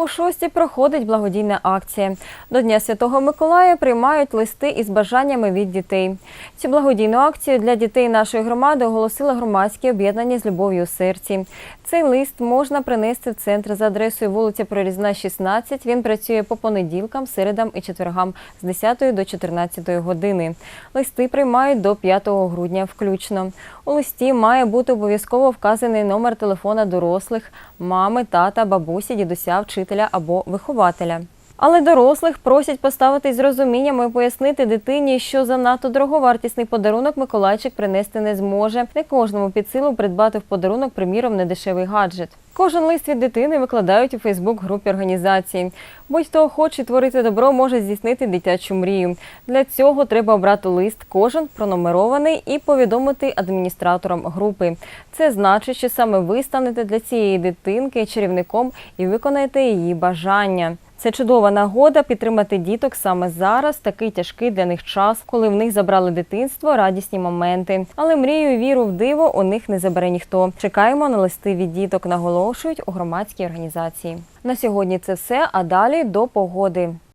У шості проходить благодійна акція. До Дня Святого Миколая приймають листи із бажаннями від дітей. Цю благодійну акцію для дітей нашої громади оголосили громадські об'єднання з любов'ю у серці. Цей лист можна принести в центр за адресою вулиця Прорізна, 16. Він працює по понеділкам, середам і четвергам з 10 до 14 години. Листи приймають до 5 грудня включно. У листі має бути обов'язково вказаний номер телефона дорослих, мами, тата, бабусі, дідуся, вчителя або вихователя. Але дорослих просять поставити з розумінням і пояснити дитині, що занадто дороговартісний подарунок Миколайчик принести не зможе. Не кожному під силу придбати в подарунок, приміром, недешевий гаджет. Кожен лист від дитини викладають у Фейсбук-групі організації. Будь-хто охочий творити добро може здійснити дитячу мрію. Для цього треба обрати лист, кожен пронумерований і повідомити адміністраторам групи. Це значить, що саме ви станете для цієї дитинки чарівником і виконаєте її бажання. Це чудова нагода підтримати діток саме зараз, такий тяжкий для них час, коли в них забрали дитинство, радісні моменти. Але мрію віру в диво у них не забере ніхто. Чекаємо на листи від діток, наголошують у громадській організації. На сьогодні це все. А далі до погоди.